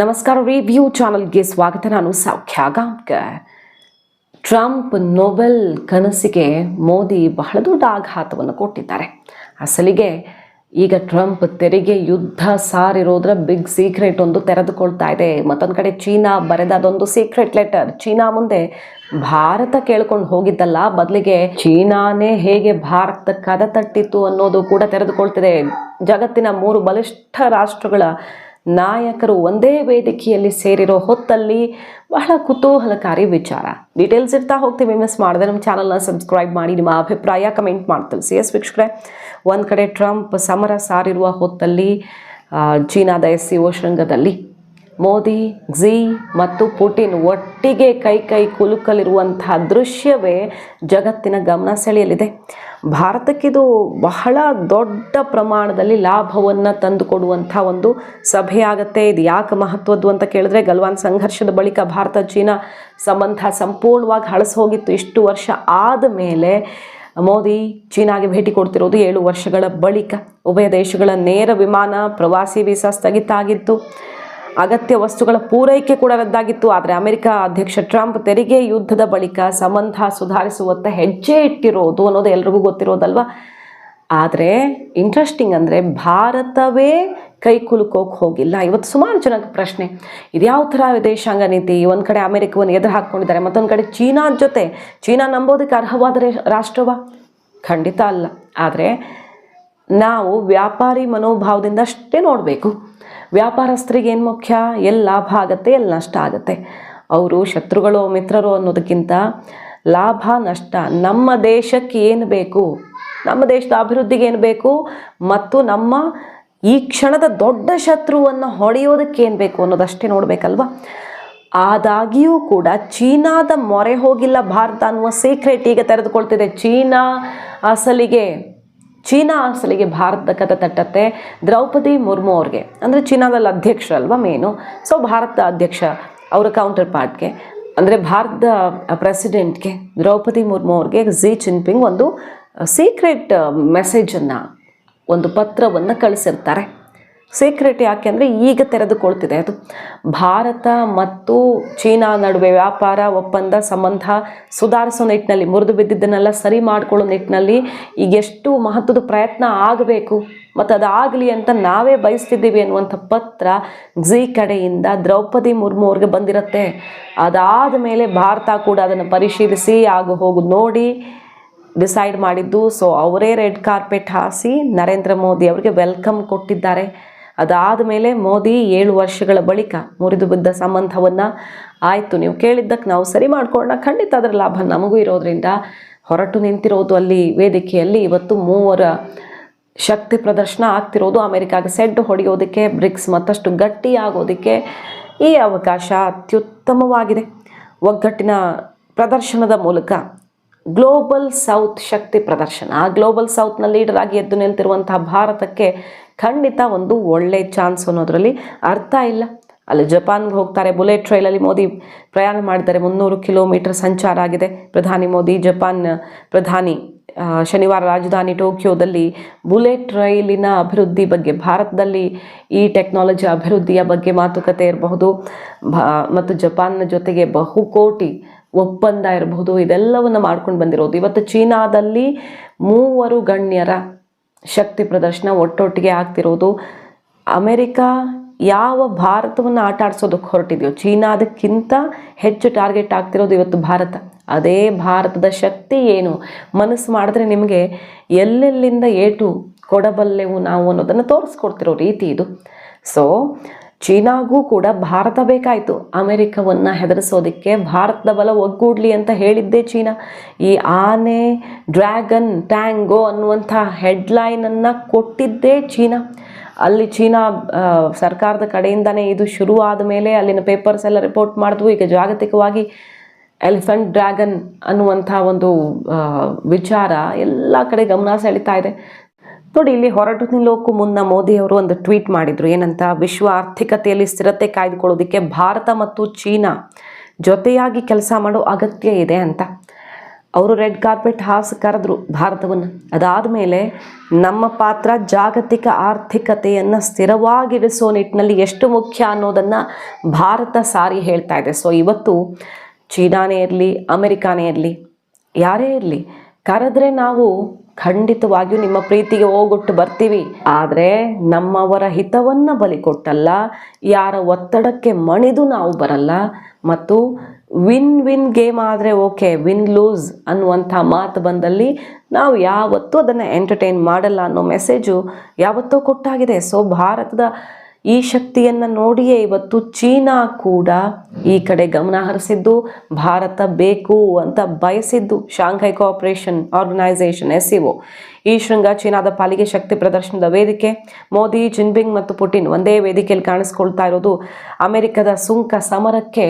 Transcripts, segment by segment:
ನಮಸ್ಕಾರ ರಿವ್ಯೂ ಚಾನಲ್ಗೆ ಸ್ವಾಗತ. ನಾನು ಸೌಖ್ಯ ಗಾಂವ್ಕರ್ ಟ್ರಂಪ್ ನೊಬೆಲ್ ಕನಸಿಗೆ ಮೋದಿ ಬಹಳ ದೊಡ್ಡ ಆಘಾತವನ್ನು ಕೊಟ್ಟಿದ್ದಾರೆ. ಅಸಲಿಗೆ ಈಗ ಟ್ರಂಪ್ ತೆರಿಗೆ ಯುದ್ಧ ಸಾರಿರೋದ್ರ ಬಿಗ್ ಸೀಕ್ರೆಟ್ ಒಂದು ತೆರೆದುಕೊಳ್ತಾ ಇದೆ. ಮತ್ತೊಂದು ಕಡೆ ಚೀನಾ ಬರೆದ ಅದೊಂದು ಸೀಕ್ರೆಟ್ ಲೆಟರ್ ಚೀನಾ ಮುಂದೆ ಭಾರತ ಕೇಳ್ಕೊಂಡು ಹೋಗಿದ್ದಲ್ಲ. ಬದಲಿಗೆ ಚೀನಾನೇ ಹೇಗೆ ಭಾರತ ಕದ ತಟ್ಟಿತ್ತು ಅನ್ನೋದು ಕೂಡ ತೆರೆದುಕೊಳ್ತಿದೆ. ಜಗತ್ತಿನ ಮೂರು ಬಲಿಷ್ಠ ರಾಷ್ಟ್ರಗಳ ನಾಯಕರು ಒಂದೇ ವೇದಿಕೆಯಲ್ಲಿ ಸೇರಿರೋ ಹೊತ್ತಲ್ಲಿ ಬಹಳ ಕುತೂಹಲಕಾರಿ ವಿಚಾರ. ಡೀಟೇಲ್ಸ್ ಇರ್ತಾ ಹೋಗ್ತೀವಿ. ಮಿಸ್ ಮಾಡಿದೆ ನಮ್ಮ ಚಾನಲ್ನ ಸಬ್ಸ್ಕ್ರೈಬ್ ಮಾಡಿ, ನಿಮ್ಮ ಅಭಿಪ್ರಾಯ ಕಮೆಂಟ್ ಮಾಡಿ ತಿಳಿಸಿ. ಎಸ್ ವೀಕ್ಷಕರೇ, ಒಂದು ಕಡೆ ಟ್ರಂಪ್ ಸಮರ ಸಾರಿರುವ ಹೊತ್ತಲ್ಲಿ ಚೀನಾದ ಎಸ್ ಸಿ ಶೃಂಗದಲ್ಲಿ ಮೋದಿ ಝಿ ಮತ್ತು ಪುಟಿನ್ ಒಟ್ಟಿಗೆ ಕೈ ಕೈ ಕುಲುಕಲಿರುವಂತಹ ದೃಶ್ಯವೇ ಜಗತ್ತಿನ ಗಮನ ಸೆಳೆಯಲಿದೆ. ಭಾರತಕ್ಕಿದು ಬಹಳ ದೊಡ್ಡ ಪ್ರಮಾಣದಲ್ಲಿ ಲಾಭವನ್ನು ತಂದುಕೊಡುವಂಥ ಒಂದು ಸಭೆಯಾಗತ್ತೆ. ಇದು ಯಾಕೆ ಮಹತ್ವದ್ದು ಅಂತ ಕೇಳಿದ್ರೆ, ಗಲ್ವಾನ್ ಸಂಘರ್ಷದ ಬಳಿಕ ಭಾರತ ಚೀನಾ ಸಂಬಂಧ ಸಂಪೂರ್ಣವಾಗಿ ಹಳಸ ಹೋಗಿತ್ತು ಇಷ್ಟು ವರ್ಷ ಆದ ಮೇಲೆ ಮೋದಿ ಚೀನಾಗೆ ಭೇಟಿ ಕೊಡ್ತಿರೋದು ಏಳು ವರ್ಷಗಳ ಬಳಿಕ. ಉಭಯ ದೇಶಗಳ ನೇರ ವಿಮಾನ, ಪ್ರವಾಸಿ ವೀಸಾ ಸ್ಥಗಿತ ಆಗಿತ್ತು. ಅಗತ್ಯ ವಸ್ತುಗಳ ಪೂರೈಕೆ ಕೂಡ ರದ್ದಾಗಿತ್ತು. ಆದರೆ ಅಮೆರಿಕ ಅಧ್ಯಕ್ಷ ಟ್ರಂಪ್ ತೆರಿಗೆ ಯುದ್ಧದ ಬಳಿಕ ಸಂಬಂಧ ಸುಧಾರಿಸುವತ್ತ ಹೆಜ್ಜೆ ಇಟ್ಟಿರೋದು ಅನ್ನೋದು ಎಲ್ರಿಗೂ ಗೊತ್ತಿರೋದಲ್ವ? ಆದರೆ ಇಂಟ್ರೆಸ್ಟಿಂಗ್ ಅಂದರೆ ಭಾರತವೇ ಕೈ ಕುಲುಕೋಕೆ ಹೋಗಿಲ್ಲ. ಇವತ್ತು ಸುಮಾರು ಜನಕ್ಕೆ ಪ್ರಶ್ನೆ ಇದ್ಯಾವ ಥರ ವಿದೇಶಾಂಗ ನೀತಿ? ಒಂದು ಕಡೆ ಅಮೆರಿಕವನ್ನು ಎದುರು ಹಾಕ್ಕೊಂಡಿದ್ದಾರೆ, ಮತ್ತೊಂದು ಕಡೆ ಚೀನಾ ಜೊತೆ. ಚೀನಾ ನಂಬೋದಕ್ಕೆ ಅರ್ಹವಾದ ರಾಷ್ಟ್ರವ? ಖಂಡಿತ ಅಲ್ಲ. ಆದರೆ ನಾವು ವ್ಯಾಪಾರಿ ಮನೋಭಾವದಿಂದ ಅಷ್ಟೇ ನೋಡಬೇಕು. ವ್ಯಾಪಾರಸ್ಥರಿಗೆ ಏನು ಮುಖ್ಯ? ಎಲ್ಲಿ ಲಾಭ ಆಗುತ್ತೆ ಎಲ್ಲಿ ನಷ್ಟ ಆಗುತ್ತೆ? ಅವರು ಶತ್ರುಗಳು, ಮಿತ್ರರು ಅನ್ನೋದಕ್ಕಿಂತ ಲಾಭ, ನಷ್ಟ ನಮ್ಮ ದೇಶಕ್ಕೆ ಏನು ಬೇಕು? ನಮ್ಮ ದೇಶದ ಅಭಿವೃದ್ಧಿಗೆ ಏನು ಬೇಕು? ಮತ್ತು ನಮ್ಮ ಈ ಕ್ಷಣದ ದೊಡ್ಡ ಶತ್ರುವನ್ನು ಹೊಡೆಯೋದಕ್ಕೆ ಏನು ಬೇಕು ಅನ್ನೋದಷ್ಟೇ ನೋಡಬೇಕಲ್ವಾ? ಆದಾಗಿಯೂ ಕೂಡ ಚೀನಾದ ಮೊರೆ ಹೋಗಿಲ್ಲ ಭಾರತ ಅನ್ನುವ ಸೀಕ್ರೆಟ್ ಈಗ ತೆರೆದುಕೊಳ್ತಿದೆ. ಚೀನಾ ಅಸಲಿಗೆ ಚೀನಾ ಅಸಲಿಗೆ ಭಾರತದ ಕಥೆ ತಟ್ಟತ್ತೆ. ದ್ರೌಪದಿ ಮುರ್ಮು ಅವ್ರಿಗೆ. ಅಂದರೆ ಚೀನಾದಲ್ಲಿ ಅಧ್ಯಕ್ಷರಲ್ವ ಮೇನು ಸೊ ಭಾರತದ ಅಧ್ಯಕ್ಷ ಅವರ ಕೌಂಟರ್ ಪಾರ್ಟ್ಗೆ ಅಂದರೆ ಭಾರತದ ಪ್ರೆಸಿಡೆಂಟ್ಗೆ ದ್ರೌಪದಿ ಮುರ್ಮು ಅವ್ರಿಗೆ ಝಿ ಜಿನ್ಪಿಂಗ್ ಒಂದು ಸೀಕ್ರೆಟ್ ಮೆಸೇಜನ್ನು ಒಂದು ಪತ್ರವನ್ನು ಕಳಿಸಿರ್ತಾರೆ. ಸೀಕ್ರೆಟ್ ಯಾಕೆ ಅಂದರೆ ಈಗ ತೆರೆದುಕೊಳ್ತಿದೆ ಅದು. ಭಾರತ ಮತ್ತು ಚೀನಾ ನಡುವೆ ವ್ಯಾಪಾರ, ಒಪ್ಪಂದ, ಸಂಬಂಧ ಸುಧಾರಿಸೋ ನಿಟ್ಟಿನಲ್ಲಿ, ಮುರಿದು ಬಿದ್ದಿದ್ದನ್ನೆಲ್ಲ ಸರಿ ಮಾಡಿಕೊಳ್ಳೋ ನಿಟ್ಟಿನಲ್ಲಿ ಈಗ ಎಷ್ಟು ಮಹತ್ವದ ಪ್ರಯತ್ನ ಆಗಬೇಕು ಮತ್ತು ಅದಾಗಲಿ ಅಂತ ನಾವೇ ಬಯಸ್ತಿದ್ದೀವಿ ಅನ್ನುವಂಥ ಪತ್ರ ಝಿ ಕಡೆಯಿಂದ ದ್ರೌಪದಿ ಮುರ್ಮು ಅವ್ರಿಗೆ ಬಂದಿರತ್ತೆ. ಅದಾದ ಮೇಲೆ ಭಾರತ ಕೂಡ ಅದನ್ನು ಪರಿಶೀಲಿಸಿ ಆಗು ಹೋಗು ನೋಡಿ ಡಿಸೈಡ್ ಮಾಡಿದ್ದು. ಸೊ ಅವರೇ ರೆಡ್ ಕಾರ್ಪೆಟ್ ಹಾಸಿ ನರೇಂದ್ರ ಮೋದಿ ಅವರಿಗೆ ವೆಲ್ಕಮ್ ಕೊಟ್ಟಿದ್ದಾರೆ. ಅದಾದ ಮೇಲೆ ಮೋದಿ ಏಳು ವರ್ಷಗಳ ಬಳಿಕ ಮುರಿದು ಬಿದ್ದ ಸಂಬಂಧವನ್ನು ಆಯಿತು. ನೀವು ಕೇಳಿದ್ದಕ್ಕೆ ನಾವು ಸರಿ ಮಾಡಿಕೊಂಡ ಖಂಡಿತ ಅದರ ಲಾಭ ನಮಗೂ ಇರೋದ್ರಿಂದ ಹೊರಟು ನಿಂತಿರೋದು ಅಲ್ಲಿ ವೇದಿಕೆಯಲ್ಲಿ ಇವತ್ತು ಮೂವರ ಶಕ್ತಿ ಪ್ರದರ್ಶನ ಆಗ್ತಿರೋದು. ಅಮೆರಿಕಾಗೆ ಸೆಡ್ ಹೊಡೆಯೋದಕ್ಕೆ, ಬ್ರಿಕ್ಸ್ ಮತ್ತಷ್ಟು ಗಟ್ಟಿಯಾಗೋದಕ್ಕೆ ಈ ಅವಕಾಶ ಅತ್ಯುತ್ತಮವಾಗಿದೆ. ಒಗ್ಗಟ್ಟಿನ ಪ್ರದರ್ಶನದ ಮೂಲಕ ಗ್ಲೋಬಲ್ ಸೌತ್ ಶಕ್ತಿ ಪ್ರದರ್ಶನ. ಆ ಗ್ಲೋಬಲ್ ಸೌತ್ನ ಲೀಡರ್ ಆಗಿ ಎದ್ದು ನಿಲ್ತಿರುವಂತಹ ಭಾರತಕ್ಕೆ ಖಂಡಿತ ಒಂದು ಒಳ್ಳೆ ಚಾನ್ಸ್ ಅನ್ನೋದರಲ್ಲಿ ಅರ್ಥ ಇಲ್ಲ. ಅಲ್ಲಿ ಜಪಾನ್ಗೆ ಹೋಗ್ತಾರೆ, ಬುಲೆಟ್ ಟ್ರೈಲಲ್ಲಿ ಮೋದಿ ಪ್ರಯಾಣ ಮಾಡಿದ್ದಾರೆ, ಮುನ್ನೂರು ಕಿಲೋಮೀಟರ್ ಸಂಚಾರ ಆಗಿದೆ. ಪ್ರಧಾನಿ ಮೋದಿ, ಜಪಾನ್ ಪ್ರಧಾನಿ ಶನಿವಾರ ರಾಜಧಾನಿ ಟೋಕಿಯೋದಲ್ಲಿ ಬುಲೆಟ್ ರೈಲಿನ ಅಭಿವೃದ್ಧಿ ಬಗ್ಗೆ, ಭಾರತದಲ್ಲಿ ಈ ಟೆಕ್ನಾಲಜಿ ಅಭಿವೃದ್ಧಿಯ ಬಗ್ಗೆ ಮಾತುಕತೆ ಇರಬಹುದು. ಮತ್ತು ಜಪಾನ್ನ ಜೊತೆಗೆ ಬಹುಕೋಟಿ ಒಪ್ಪಂದ ಇರಬಹುದು. ಇದೆಲ್ಲವನ್ನು ಮಾಡ್ಕೊಂಡು ಬಂದಿರೋದು. ಇವತ್ತು ಚೀನಾದಲ್ಲಿ ಮೂವರು ಗಣ್ಯರ ಶಕ್ತಿ ಪ್ರದರ್ಶನ ಒಟ್ಟೊಟ್ಟಿಗೆ ಆಗ್ತಿರೋದು. ಅಮೆರಿಕ ಯಾವ ಭಾರತವನ್ನು ಆಟ ಆಡಿಸೋದಕ್ಕೆ ಹೊರಟಿದೆಯೋ ಚೀನಾದಕ್ಕಿಂತ ಹೆಚ್ಚು ಟಾರ್ಗೆಟ್ ಆಗ್ತಿರೋದು ಇವತ್ತು ಭಾರತ. ಅದೇ ಭಾರತದ ಶಕ್ತಿ ಏನು? ಮನಸ್ಸು ಮಾಡಿದ್ರೆ ನಿಮಗೆ ಎಲ್ಲೆಲ್ಲಿಂದ ಏಟು ಕೊಡಬಲ್ಲೆವು ನಾವು ಅನ್ನೋದನ್ನು ತೋರಿಸ್ಕೊಡ್ತಿರೋ ರೀತಿ ಇದು. ಸೊ ಚೀನಾಗೂ ಕೂಡ ಭಾರತ ಬೇಕಾಯಿತು. ಅಮೆರಿಕವನ್ನು ಹೆದರಿಸೋದಕ್ಕೆ ಭಾರತದ ಬಲ ಒಗ್ಗೂಡ್ಲಿ ಅಂತ ಹೇಳಿದ್ದೇ ಚೀನಾ. ಈ ಆನೆ, ಡ್ರ್ಯಾಗನ್, ಟ್ಯಾಂಗೋ ಅನ್ನುವಂಥ ಹೆಡ್ಲೈನನ್ನು ಕೊಟ್ಟಿದ್ದೇ ಚೀನಾ. ಅಲ್ಲಿ ಚೀನಾ ಸರ್ಕಾರದ ಕಡೆಯಿಂದನೇ ಇದು ಶುರು ಆದ ಮೇಲೆ ಅಲ್ಲಿನ ಪೇಪರ್ಸ್ ಎಲ್ಲ ರಿಪೋರ್ಟ್ ಮಾಡಿದ್ವು. ಈಗ ಜಾಗತಿಕವಾಗಿ ಎಲಿಫೆಂಟ್ ಡ್ರ್ಯಾಗನ್ ಅನ್ನುವಂಥ ಒಂದು ವಿಚಾರ ಎಲ್ಲ ಕಡೆ ಗಮನ ಸೆಳೀತಾ ಇದೆ. ನೋಡಿ, ಇಲ್ಲಿ ಹೊರಟು ನಿಲ್ಲೋಕ್ಕೂ ಮುನ್ನ ಮೋದಿ ಅವರು ಒಂದು ಟ್ವೀಟ್ ಮಾಡಿದ್ರು. ಏನಂತ? ವಿಶ್ವ ಆರ್ಥಿಕತೆಯಲ್ಲಿ ಸ್ಥಿರತೆ ಕಾಯ್ದುಕೊಳ್ಳೋದಕ್ಕೆ ಭಾರತ ಮತ್ತು ಚೀನಾ ಜೊತೆಯಾಗಿ ಕೆಲಸ ಮಾಡೋ ಅಗತ್ಯ ಇದೆ ಅಂತ. ಅವರು ರೆಡ್ ಕಾರ್ಪೆಟ್ ಹಾಸಿ ಕರೆದ್ರು ಭಾರತವನ್ನು. ಅದಾದಮೇಲೆ ನಮ್ಮ ಪಾತ್ರ ಜಾಗತಿಕ ಆರ್ಥಿಕತೆಯನ್ನು ಸ್ಥಿರವಾಗಿರಿಸೋ ನಿಟ್ಟಿನಲ್ಲಿ ಎಷ್ಟು ಮುಖ್ಯ ಅನ್ನೋದನ್ನು ಭಾರತ ಸಾರಿ ಹೇಳ್ತಾ ಇದೆ. ಸೊ ಇವತ್ತು ಚೀನಾನೇ ಇರಲಿ, ಅಮೆರಿಕಾನೇ ಇರಲಿ, ಯಾರೇ ಇರಲಿ ಕರೆದ್ರೆ ನಾವು ಖಂಡಿತವಾಗಿಯೂ ನಿಮ್ಮ ಪ್ರೀತಿಗೆ ಹೋಗೊಟ್ಟು ಬರ್ತೀವಿ. ಆದರೆ ನಮ್ಮವರ ಹಿತವನ್ನು ಬಲಿ ಕೊಟ್ಟಲ್ಲ, ಯಾರ ಒತ್ತಡಕ್ಕೆ ಮಣಿದು ನಾವು ಬರಲ್ಲ. ಮತ್ತು ವಿನ್ ವಿನ್ ಗೇಮ್ ಆದರೆ ಓಕೆ ವಿನ್ ಲೂಸ್ ಅನ್ನುವಂಥ ಮಾತು ಬಂದಲ್ಲಿ ನಾವು ಯಾವತ್ತೂ ಅದನ್ನು ಎಂಟರ್ಟೈನ್ ಮಾಡಲ್ಲ ಅನ್ನೋ ಮೆಸೇಜು ಯಾವತ್ತೋ ಕೊಟ್ಟಾಗಿದೆ. ಸೊ ಭಾರತದ ಈ ಶಕ್ತಿಯನ್ನು ನೋಡಿಯೇ ಇವತ್ತು ಚೀನಾ ಕೂಡ ಈ ಕಡೆ ಗಮನ ಹರಿಸಿದ್ದು, ಭಾರತ ಬೇಕು ಅಂತ ಬಯಸಿದ್ದು ಶಾಂಘೈ ಕೋಆಪರೇಷನ್ ಆರ್ಗನೈಸೇಷನ್ ಎಸ್ ಈ ಶೃಂಗ ಚೀನಾದ ಪಾಲಿಗೆ ಶಕ್ತಿ ಪ್ರದರ್ಶನದ ವೇದಿಕೆ. ಮೋದಿ ಜಿನ್ಬಿಂಗ್ ಮತ್ತು ಪುಟಿನ್ ಒಂದೇ ವೇದಿಕೆಯಲ್ಲಿ ಕಾಣಿಸ್ಕೊಳ್ತಾ ಇರೋದು ಅಮೆರಿಕದ ಸುಂಕ ಸಮರಕ್ಕೆ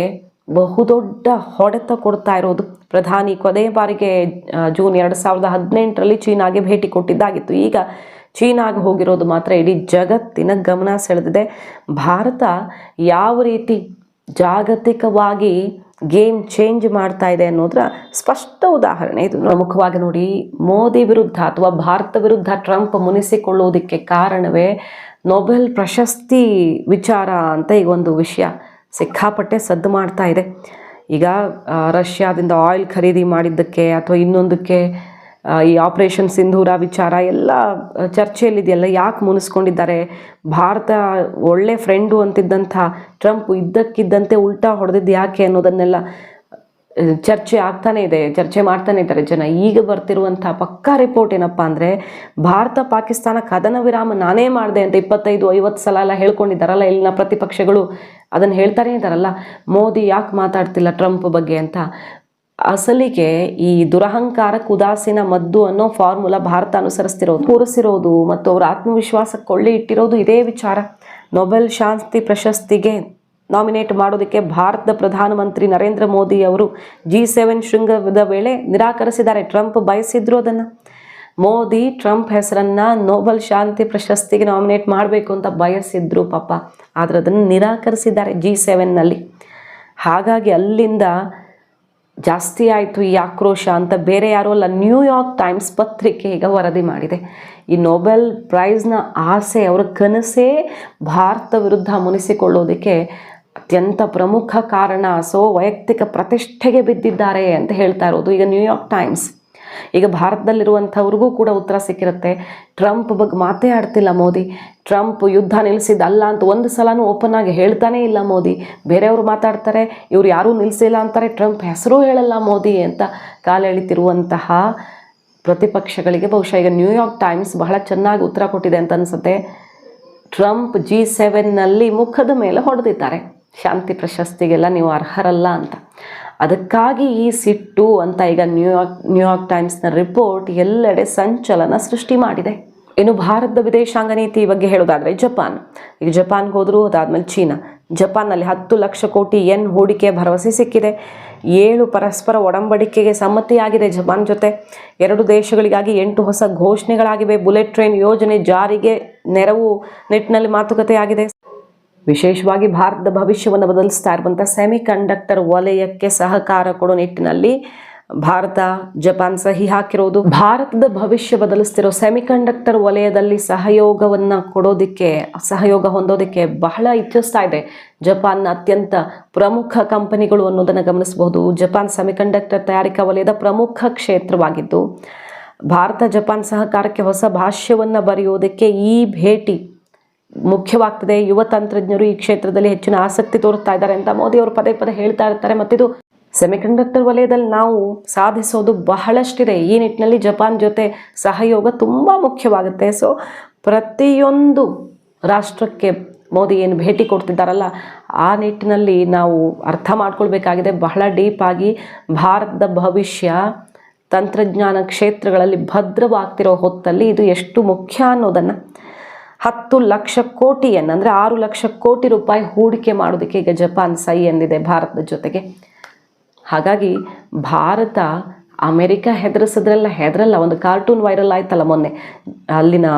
ಬಹುದೊಡ್ಡ ಹೊಡೆತ ಕೊಡ್ತಾ ಇರೋದು. ಪ್ರಧಾನಿ ಕೊನೆಯ ಬಾರಿಗೆ ಜೂನ್ ಎರಡು ಸಾವಿರದ ಹದಿನೆಂಟರಲ್ಲಿ ಚೀನಾಗೆ ಭೇಟಿ ಕೊಟ್ಟಿದ್ದಾಗಿತ್ತು. ಈಗ ಚೀನಾಗೆ ಹೋಗಿರೋದು ಮಾತ್ರ ಇಡೀ ಜಗತ್ತಿನ ಗಮನ ಸೆಳೆದಿದೆ. ಭಾರತ ಯಾವ ರೀತಿ ಜಾಗತಿಕವಾಗಿ ಗೇಮ್ ಚೇಂಜ್ ಮಾಡ್ತಾ ಇದೆ ಅನ್ನೋದ್ರ ಸ್ಪಷ್ಟ ಉದಾಹರಣೆ ಇದು. ಪ್ರಮುಖವಾಗಿ ನೋಡಿ, ಮೋದಿ ವಿರುದ್ಧ ಅಥವಾ ಭಾರತ ವಿರುದ್ಧ ಟ್ರಂಪ್ ಮುನಿಸಿಕೊಳ್ಳುವುದಕ್ಕೆ ಕಾರಣವೇ ನೊಬೆಲ್ ಪ್ರಶಸ್ತಿ ವಿಚಾರ ಅಂತ ಈಗ ಒಂದು ವಿಷಯ ಸಿಕ್ಕಾಪಟ್ಟೆ ಸದ್ದು ಮಾಡ್ತಾ ಇದೆ. ಈಗ ರಷ್ಯಾದಿಂದ ಆಯಿಲ್ ಖರೀದಿ ಮಾಡಿದ್ದಕ್ಕೆ ಅಥವಾ ಇನ್ನೊಂದಕ್ಕೆ ಈ ಆಪರೇಷನ್ ಸಿಂಧೂರ ವಿಚಾರ ಎಲ್ಲ ಚರ್ಚೆಯಲ್ಲಿದೆಯಲ್ಲ, ಯಾಕೆ ಮುನಿಸ್ಕೊಂಡಿದ್ದಾರೆ? ಭಾರತ ಒಳ್ಳೆ ಫ್ರೆಂಡು ಅಂತಿದ್ದಂಥ ಟ್ರಂಪ್ ಇದ್ದಕ್ಕಿದ್ದಂತೆ ಉಲ್ಟಾ ಹೊಡೆದಿದ್ದು ಯಾಕೆ ಅನ್ನೋದನ್ನೆಲ್ಲ ಚರ್ಚೆ ಆಗ್ತಾನೆ ಇದೆ, ಚರ್ಚೆ ಮಾಡ್ತಾನೆ ಇದ್ದಾರೆ ಜನ. ಈಗ ಬರ್ತಿರುವಂಥ ಪಕ್ಕಾ ರಿಪೋರ್ಟ್ ಏನಪ್ಪ ಅಂದರೆ, ಭಾರತ ಪಾಕಿಸ್ತಾನ ಕದನ ವಿರಾಮ ನಾನೇ ಮಾಡಿದೆ ಅಂತ ಇಪ್ಪತ್ತೈದು, ಐವತ್ತು ಸಲ ಎಲ್ಲ ಹೇಳ್ಕೊಂಡಿದ್ದಾರಲ್ಲ, ಇಲ್ಲಿನ ಪ್ರತಿಪಕ್ಷಗಳು ಅದನ್ನು ಹೇಳ್ತಾನೇ ಇದ್ದಾರಲ್ಲ, ಮೋದಿ ಯಾಕೆ ಮಾತಾಡ್ತಿಲ್ಲ ಟ್ರಂಪ್ ಬಗ್ಗೆ ಅಂತ. ಅಸಲಿಗೆ ಈ ದುರಹಂಕಾರ ಉದಾಸೀನ ಮದ್ದು ಅನ್ನೋ ಫಾರ್ಮುಲಾ ಭಾರತ ಅನುಸರಿಸ್ತಿರೋದು. ಕೂರಿಸಿರೋದು ಮತ್ತು ಅವರ ಆತ್ಮವಿಶ್ವಾಸಕ್ಕೆ ಕೊಳ್ಳಿ ಇಟ್ಟಿರೋದು ಇದೇ ವಿಚಾರ. ನೊಬೆಲ್ ಶಾಂತಿ ಪ್ರಶಸ್ತಿಗೆ ನಾಮಿನೇಟ್ ಮಾಡೋದಕ್ಕೆ ಭಾರತದ ಪ್ರಧಾನಮಂತ್ರಿ ನರೇಂದ್ರ ಮೋದಿ ಅವರು ಜಿ ಸೆವೆನ್ ಶೃಂಗದ ವೇಳೆ ನಿರಾಕರಿಸಿದ್ದಾರೆ. ಟ್ರಂಪ್ ಬಯಸಿದ್ರು ಅದನ್ನು. ಮೋದಿ, ಟ್ರಂಪ್ ಹೆಸರನ್ನು ನೋಬಲ್ ಶಾಂತಿ ಪ್ರಶಸ್ತಿಗೆ ನಾಮಿನೇಟ್ ಮಾಡಬೇಕು ಅಂತ ಬಯಸಿದ್ರು ಪಾಪ. ಆದರೆ ಅದನ್ನು ನಿರಾಕರಿಸಿದ್ದಾರೆ ಜಿ ಸೆವೆನ್ನಲ್ಲಿ ಹಾಗಾಗಿ ಅಲ್ಲಿಂದ ಜಾಸ್ತಿ ಆಯಿತು ಈ ಆಕ್ರೋಶ ಅಂತ ಬೇರೆ ಯಾರೋ ಅಲ್ಲ ನ್ಯೂಯಾರ್ಕ್ ಟೈಮ್ಸ್ ಪತ್ರಿಕೆ ಈಗ ವರದಿ ಮಾಡಿದೆ. ಈ ನೊಬೆಲ್ ಪ್ರೈಸ್ನ ಆಸೆ, ಅವರ ಕನಸೇ ಭಾರತ ವಿರುದ್ಧ ಮುನಿಸಿಕೊಳ್ಳೋದಕ್ಕೆ ಅತ್ಯಂತ ಪ್ರಮುಖ ಕಾರಣ. ಸೊ ವೈಯಕ್ತಿಕ ಪ್ರತಿಷ್ಠೆಗೆ ಬಿದ್ದಿದ್ದಾರೆ ಅಂತ ಹೇಳ್ತಾ ಇರೋದು ಈಗ ನ್ಯೂಯಾರ್ಕ್ ಟೈಮ್ಸ್ ಈಗ ಭಾರತದಲ್ಲಿರುವಂಥವ್ರಿಗೂ ಕೂಡ ಉತ್ತರ ಸಿಕ್ಕಿರುತ್ತೆ. ಟ್ರಂಪ್ ಬಗ್ಗೆ ಮಾತೇ ಆಡ್ತಿಲ್ಲ ಮೋದಿ. ಟ್ರಂಪ್ ಯುದ್ಧ ನಿಲ್ಲಿಸಿದ್ದಲ್ಲ ಅಂತ ಒಂದು ಸಲನೂ ಓಪನ್ ಆಗಿ ಹೇಳ್ತಾನೇ ಇಲ್ಲ ಮೋದಿ. ಬೇರೆಯವರು ಮಾತಾಡ್ತಾರೆ, ಇವ್ರು ಯಾರೂ ನಿಲ್ಲಿಸಿಲ್ಲ ಅಂತಾರೆ, ಟ್ರಂಪ್ ಹೆಸರು ಹೇಳಲ್ಲ ಮೋದಿ ಅಂತ ಕಾಲೆಳಿತಿರುವಂತಹ ಪ್ರತಿಪಕ್ಷಗಳಿಗೆ ಬಹುಶಃ ಈಗ ನ್ಯೂಯಾರ್ಕ್ ಟೈಮ್ಸ್ ಬಹಳ ಚೆನ್ನಾಗಿ ಉತ್ತರ ಕೊಟ್ಟಿದೆ ಅಂತ ಅನಿಸುತ್ತೆ. ಟ್ರಂಪ್ ಜಿ ಸೆವೆನ್ನಲ್ಲಿ ಮುಖದ ಮೇಲೆ ಹೊಡೆದಿದ್ದಾರೆ. ಶಾಂತಿ ಪ್ರಶಸ್ತಿಗೆಲ್ಲ ನೀವು ಅರ್ಹರಲ್ಲ ಅಂತ. ಅದಕ್ಕಾಗಿ ಈ ಸಿಟ್ಟು ಅಂತ ಈಗ ನ್ಯೂಯಾರ್ಕ್ ನ್ಯೂಯಾರ್ಕ್ ಟೈಮ್ಸ್ನ ರಿಪೋರ್ಟ್ ಎಲ್ಲೆಡೆ ಸಂಚಲನ ಸೃಷ್ಟಿ ಮಾಡಿದೆ. ಇನ್ನು ಭಾರತದ ವಿದೇಶಾಂಗ ನೀತಿ ಬಗ್ಗೆ ಹೇಳೋದಾದರೆ ಜಪಾನ್. ಈಗ ಜಪಾನ್ಗೆ ಹೋದರೂ ಅದಾದಮೇಲೆ ಚೀನಾ. ಜಪಾನ್ನಲ್ಲಿ ಹತ್ತು ಲಕ್ಷ ಕೋಟಿ ಎನ್ ಹೂಡಿಕೆ ಭರವಸೆ ಸಿಕ್ಕಿದೆ. ಏಳು ಪರಸ್ಪರ ಒಡಂಬಡಿಕೆಗೆ ಸಮ್ಮತಿಯಾಗಿದೆ ಜಪಾನ್ ಜೊತೆ. ಎರಡು ದೇಶಗಳಿಗಾಗಿ ಎಂಟು ಹೊಸ ಘೋಷಣೆಗಳಾಗಿವೆ. ಬುಲೆಟ್ ಟ್ರೈನ್ ಯೋಜನೆ ಜಾರಿಗೆ ನೆರವು ನಿಟ್ಟಿನಲ್ಲಿ ಮಾತುಕತೆ ಆಗಿದೆ ವಿಶೇಷವಾಗಿ ಭಾರತದ ಭವಿಷ್ಯವನ್ನು ಬದಲಿಸ್ತಾ ಇರುವಂಥ ಸೆಮಿ ಕಂಡಕ್ಟರ್ ವಲಯಕ್ಕೆ ಸಹಕಾರ ಕೊಡೋ ನಿಟ್ಟಿನಲ್ಲಿ ಭಾರತ, ಜಪಾನ್ ಸಹಿ ಹಾಕಿರೋದು. ಭಾರತದ ಭವಿಷ್ಯ ಬದಲಿಸ್ತಿರೋ ಸೆಮಿಕಂಡಕ್ಟರ್ ವಲಯದಲ್ಲಿ ಸಹಯೋಗವನ್ನು ಕೊಡೋದಕ್ಕೆ, ಸಹಯೋಗ ಹೊಂದೋದಕ್ಕೆ ಬಹಳ ಇಚ್ಛಿಸ್ತಾ ಇದೆ. ಜಪಾನ್ನ ಅತ್ಯಂತ ಪ್ರಮುಖ ಕಂಪನಿಗಳು ಅನ್ನೋದನ್ನು ಗಮನಿಸಬಹುದು. ಜಪಾನ್ ಸೆಮಿಕಂಡಕ್ಟರ್ ತಯಾರಿಕಾ ವಲಯದ ಪ್ರಮುಖ ಕ್ಷೇತ್ರವಾಗಿದ್ದು, ಭಾರತ, ಜಪಾನ್ ಸಹಕಾರಕ್ಕೆ ಹೊಸ ಭಾಷ್ಯವನ್ನು ಬರೆಯೋದಕ್ಕೆ ಈ ಭೇಟಿ ಮುಖ್ಯವಾಗ್ತದೆ. ಯುವ ತಂತ್ರಜ್ಞರು ಈ ಕ್ಷೇತ್ರದಲ್ಲಿ ಹೆಚ್ಚಿನ ಆಸಕ್ತಿ ತೋರುತ್ತಾ ಇದ್ದಾರೆ ಅಂತ ಮೋದಿ ಅವರು ಪದೇ ಪದೇ ಹೇಳ್ತಾ ಇರ್ತಾರೆ. ಮತ್ತಿದು ಸೆಮಿಕಂಡಕ್ಟರ್ ವಲಯದಲ್ಲಿ ನಾವು ಸಾಧಿಸೋದು ಬಹಳಷ್ಟಿದೆ. ಈ ನಿಟ್ಟಿನಲ್ಲಿ ಜಪಾನ್ ಜೊತೆ ಸಹಯೋಗ ತುಂಬ ಮುಖ್ಯವಾಗುತ್ತೆ. ಸೊ ಪ್ರತಿಯೊಂದು ರಾಷ್ಟ್ರಕ್ಕೆ ಮೋದಿ ಏನು ಭೇಟಿ ಕೊಡ್ತಿದ್ದಾರಲ್ಲ, ಆ ನಿಟ್ಟಿನಲ್ಲಿ ನಾವು ಅರ್ಥ ಮಾಡ್ಕೊಳ್ಬೇಕಾಗಿದೆ. ಬಹಳ ಡೀಪಾಗಿ ಭಾರತದ ಭವಿಷ್ಯ, ತಂತ್ರಜ್ಞಾನ ಕ್ಷೇತ್ರಗಳಲ್ಲಿ ಭದ್ರವಾಗ್ತಿರೋ ಹೊತ್ತಲ್ಲಿ ಇದು ಎಷ್ಟು ಮುಖ್ಯ ಅನ್ನೋದನ್ನು ಹತ್ತು ಲಕ್ಷ ಕೋಟಿಯನ್ನು, ಅಂದರೆ ಆರು ಲಕ್ಷ ಕೋಟಿ ರೂಪಾಯಿ ಹೂಡಿಕೆ ಮಾಡೋದಕ್ಕೆ ಈಗ ಜಪಾನ್ ಸೈ ಎಂದಿದೆ ಭಾರತದ ಜೊತೆಗೆ. ಹಾಗಾಗಿ ಭಾರತ ಅಮೆರಿಕ ಹೆದರಿಸಿದ್ರೆಲ್ಲ, ಹೆದರಲ್ಲ, ಒಂದು ಕಾರ್ಟೂನ್ ವೈರಲ್ ಆಯ್ತಲ್ಲ ಮೊನ್ನೆ. ಅಲ್ಲಿನ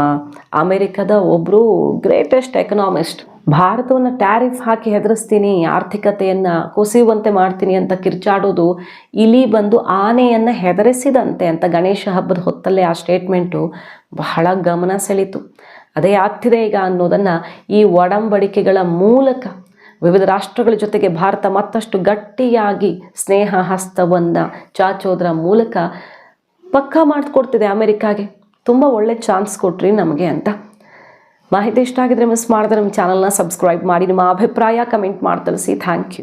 ಅಮೆರಿಕದ ಒಬ್ಬರು ಗ್ರೇಟೆಸ್ಟ್ ಎಕನಾಮಿಸ್ಟ್ ಭಾರತವನ್ನು ಟ್ಯಾರಿಫ್ ಹಾಕಿ ಹೆದರಿಸ್ತೀನಿ, ಆರ್ಥಿಕತೆಯನ್ನು ಕುಸಿಯುವಂತೆ ಮಾಡ್ತೀನಿ ಅಂತ ಕಿರ್ಚಾಡೋದು, ಇಲಿ ಬಂದು ಆನೆಯನ್ನು ಹೆದರಿಸಿದಂತೆ ಅಂತ ಗಣೇಶ ಹಬ್ಬದ ಹೊತ್ತಲ್ಲೇ ಆ ಸ್ಟೇಟ್ಮೆಂಟು ಬಹಳ ಗಮನ ಸೆಳೀತು. ಅದೇ ಆಗ್ತಿದೆ ಈಗ ಅನ್ನೋದನ್ನು ಈ ಒಡಂಬಡಿಕೆಗಳ ಮೂಲಕ ವಿವಿಧ ರಾಷ್ಟ್ರಗಳ ಜೊತೆಗೆ ಭಾರತ ಮತ್ತಷ್ಟು ಗಟ್ಟಿಯಾಗಿ ಸ್ನೇಹ ಹಸ್ತವನ್ನು ಚಾಚೋದ್ರ ಮೂಲಕ ಪಕ್ಕಾ ಮಾಡಿಕೊಡ್ತಿದೆ ಅಮೆರಿಕಾಗೆ. ತುಂಬ ಒಳ್ಳೆ ಚಾನ್ಸ್ ಕೊಟ್ರಿ ನಮಗೆ ಅಂತ. ಮಾಹಿತಿ ಇಷ್ಟ ಆಗಿದ್ರೆ ಮಿಸ್ ಮಾಡಿದ್ರೆ ನಮ್ಮ ಚಾನಲ್ನ ಸಬ್ಸ್ಕ್ರೈಬ್ ಮಾಡಿ, ನಿಮ್ಮ ಅಭಿಪ್ರಾಯ ಕಮೆಂಟ್ ಮಾಡಿ ತಿಳಿಸಿ ಥ್ಯಾಂಕ್ ಯು